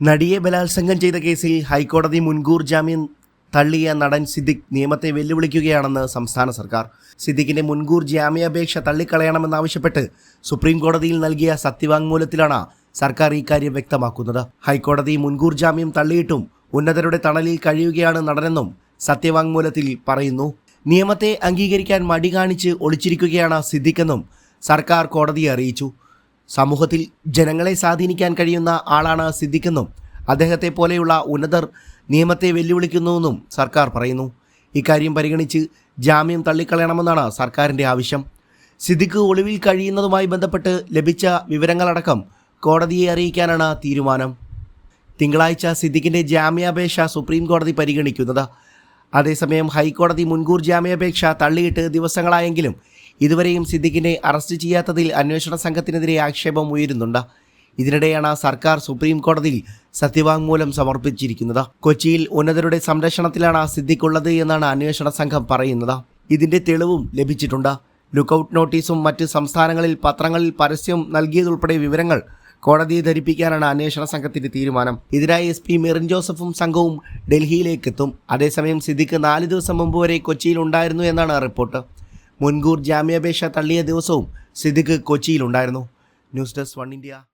നടിയെ ബലാത്സംഗം ചെയ്ത കേസിൽ ഹൈക്കോടതി മുൻകൂർ ജാമ്യം തള്ളിയ നടൻ സിദ്ദിഖ് നിയമത്തെ വെല്ലുവിളിക്കുകയാണെന്ന് സംസ്ഥാന സർക്കാർ. സിദ്ദിഖിന്റെ മുൻകൂർ ജാമ്യാപേക്ഷ തള്ളിക്കളയണമെന്നാവശ്യപ്പെട്ട് സുപ്രീം കോടതിയിൽ നൽകിയ സത്യവാങ്മൂലത്തിലാണ് സർക്കാർ ഇക്കാര്യം വ്യക്തമാക്കുന്നത്. ഹൈക്കോടതി മുൻകൂർ ജാമ്യം തള്ളിയിട്ടും ഉന്നതരുടെ തണലിൽ കഴിയുകയാണ് നടനെന്നും സത്യവാങ്മൂലത്തിൽ പറയുന്നു. നിയമത്തെ അംഗീകരിക്കാൻ മടി കാണിച്ച് ഒളിച്ചിരിക്കുകയാണ് സിദ്ദിഖെന്നും സർക്കാർ കോടതിയെ അറിയിച്ചു. സമൂഹത്തിൽ ജനങ്ങളെ സ്വാധീനിക്കാൻ കഴിയുന്ന ആളാണ് സിദ്ദിഖെന്നും അദ്ദേഹത്തെ പോലെയുള്ള ഉന്നതർ നിയമത്തെ വെല്ലുവിളിക്കുന്നുവെന്നും സർക്കാർ പറയുന്നു. ഇക്കാര്യം പരിഗണിച്ച് ജാമ്യം തള്ളിക്കളയണമെന്നാണ് സർക്കാരിന്റെ ആവശ്യം. സിദ്ദിഖ് ഒളിവിൽ കഴിയുന്നതുമായി ബന്ധപ്പെട്ട് ലഭിച്ച വിവരങ്ങളടക്കം കോടതിയെ അറിയിക്കാനാണ് തീരുമാനം. തിങ്കളാഴ്ച സിദ്ദിഖിന്റെ ജാമ്യാപേക്ഷ സുപ്രീം കോടതി പരിഗണിക്കുന്നത്. അതേസമയം ഹൈക്കോടതി മുൻകൂർ ജാമ്യാപേക്ഷ തള്ളിയിട്ട് ദിവസങ്ങളായെങ്കിലും ഇതുവരെയും സിദ്ദിഖിനെ അറസ്റ്റ് ചെയ്യാത്തതിൽ അന്വേഷണ സംഘത്തിനെതിരെ ആക്ഷേപം ഉയരുന്നുണ്ട്. ഇതിനിടെയാണ് സർക്കാർ സുപ്രീം കോടതിയിൽ സത്യവാങ്മൂലം സമർപ്പിച്ചിരിക്കുന്നത്. കൊച്ചിയിൽ ഉന്നതരുടെ സംരക്ഷണത്തിലാണ് സിദ്ദിഖ് ഉള്ളത് എന്നാണ് അന്വേഷണ സംഘം പറയുന്നത്. ഇതിന്റെ തെളിവും ലഭിച്ചിട്ടുണ്ട്. ലുക്കൌട്ട് നോട്ടീസും മറ്റ് സംസ്ഥാനങ്ങളിൽ പത്രങ്ങളിൽ പരസ്യം നൽകിയതുൾപ്പെടെ വിവരങ്ങൾ കോടതിയെ ധരിപ്പിക്കാനാണ് അന്വേഷണ സംഘത്തിന്റെ തീരുമാനം. ഇതിനായി എസ് പി മെറിൻ ജോസഫും സംഘവും ഡൽഹിയിലേക്ക് എത്തും അതേസമയം സിദ്ദിഖ് നാല് ദിവസം മുമ്പ് വരെ കൊച്ചിയിൽ ഉണ്ടായിരുന്നു എന്നാണ് റിപ്പോർട്ട്. മുൻകൂർ ജാമ്യാപേക്ഷ തള്ളിയ ദിവസവും Siddique കൊച്ചിയിലുണ്ടായിരുന്നു. News desk One India.